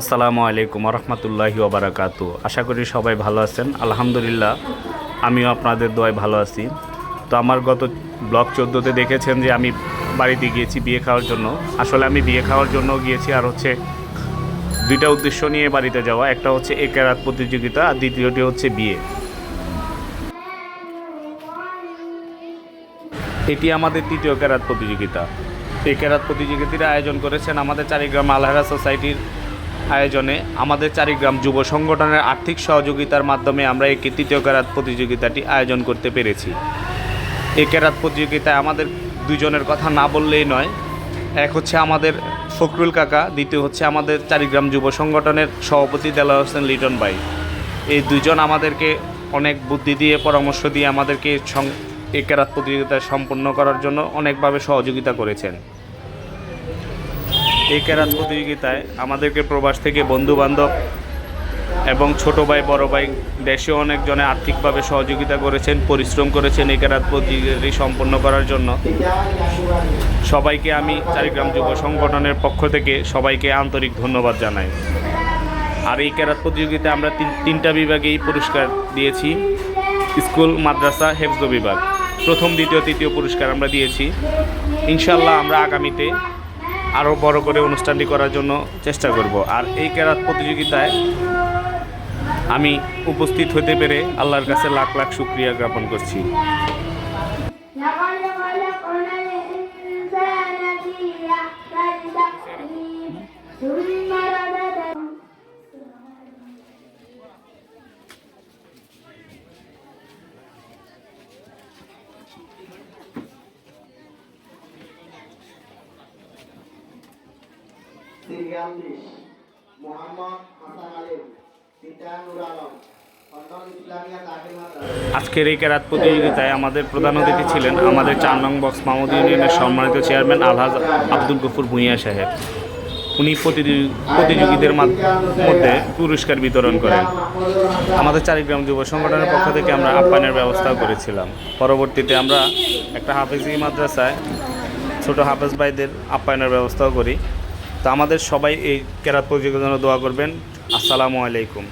আসসালামু আলাইকুম রহমতুল্লাহি ওবরাকাতু। আশা করি সবাই ভালো আছেন। আলহামদুলিল্লাহ, আমিও আপনাদের দোয়ায় ভালো আছি। তো আমার গত ব্লগ চোদ্দোতে দেখেছেন যে আমি বাড়িতে গিয়েছি বিয়ে খাওয়ার জন্য। আসলে আমি বিয়ে খাওয়ার জন্য গিয়েছি আর হচ্ছে দুইটা উদ্দেশ্য নিয়ে বাড়িতে যাওয়া। একটা হচ্ছে একেরাত প্রতিযোগিতা আর দ্বিতীয়টি হচ্ছে বিয়ে। এটি আমাদের তৃতীয় কেরাত প্রতিযোগিতা। এই কেরাত প্রতিযোগিতার আয়োজন করেছেন আমাদের চারিগ্রাম আলহারা সোসাইটির আয়োজনে আমাদের চারিগ্রাম যুব সংগঠনের আর্থিক সহযোগিতার মাধ্যমে আমরা এই তৃতীয় কেরাত প্রতিযোগিতাটি আয়োজন করতে পেরেছি। এই কেরাত প্রতিযোগিতায় আমাদের দুজনের কথা না বললেই নয়, এক হচ্ছে আমাদের ফখরুল কাকা, দ্বিতীয় হচ্ছে আমাদের চারিগ্রাম যুব সংগঠনের সভাপতি দেলা হোসেন লিটন ভাই। এই দুজন আমাদেরকে অনেক বুদ্ধি দিয়ে, পরামর্শ দিয়ে আমাদেরকে এই কেরাত প্রতিযোগিতা সম্পন্ন করার জন্য অনেকভাবে সহযোগিতা করেছেন। এই কেরাত প্রতিযোগিতায় আমাদেরকে প্রবাস থেকে বন্ধু বান্ধব এবং ছোট ভাই, বড় ভাই দেশে অনেকজনে আর্থিকভাবে সহযোগিতা করেছেন, পরিশ্রম করেছেন এই কেরাত প্রতিযোগিতাটি সম্পন্ন করার জন্য। সবাইকে আমি চারিগ্রাম যুব সংগঠনের পক্ষ থেকে সবাইকে আন্তরিক ধন্যবাদ জানাই। আর এই কেরাত প্রতিযোগিতায় আমরা তিন, তিনটা বিভাগেই পুরস্কার দিয়েছি। স্কুল, মাদ্রাসা, হেফজ বিভাগ। প্রথম, দ্বিতীয়, তৃতীয় পুরস্কার আমরা দিয়েছি। ইনশাল্লাহ আমরা আগামীতে আরও বড় করে অনুষ্ঠানটি করার জন্য চেষ্টা করব। আর এই ক্যারাত প্রতিযোগিতায় আমি উপস্থিত হতে পেরে আল্লাহর কাছে লাখ লাখ শুক্রিয়া জ্ঞাপন করছি। মোহাম্মদ হাসান আলিম আজকের এই কেরাত প্রতিযোগিতায় আমাদের প্রধান অতিথি ছিলেন আমাদের চার নং বক্স মাহমুদ ইউনিয়নের সম্মানিত চেয়ারম্যান আলহাজ আব্দুল গফুর ভূঁইয়া সাহেব। উনি প্রতিযোগী- প্রতিযোগীদের মধ্যে পুরস্কার বিতরণ করেন। আমাদের চারিগ্রাম যুব সংগঠনের পক্ষ থেকে আমরা আপ্যায়নের ব্যবস্থাও করেছিলাম। পরবর্তীতে আমরা একটা হাফেজি মাদ্রাসায় ছোট হাফেজ ভাইদের আপ্যায়নের ব্যবস্থাও করি। তো আমাদের সবাই এই কেরাত প্রতিযোগিতার জন্য দোয়া করবেন। আসসালামু আলাইকুম।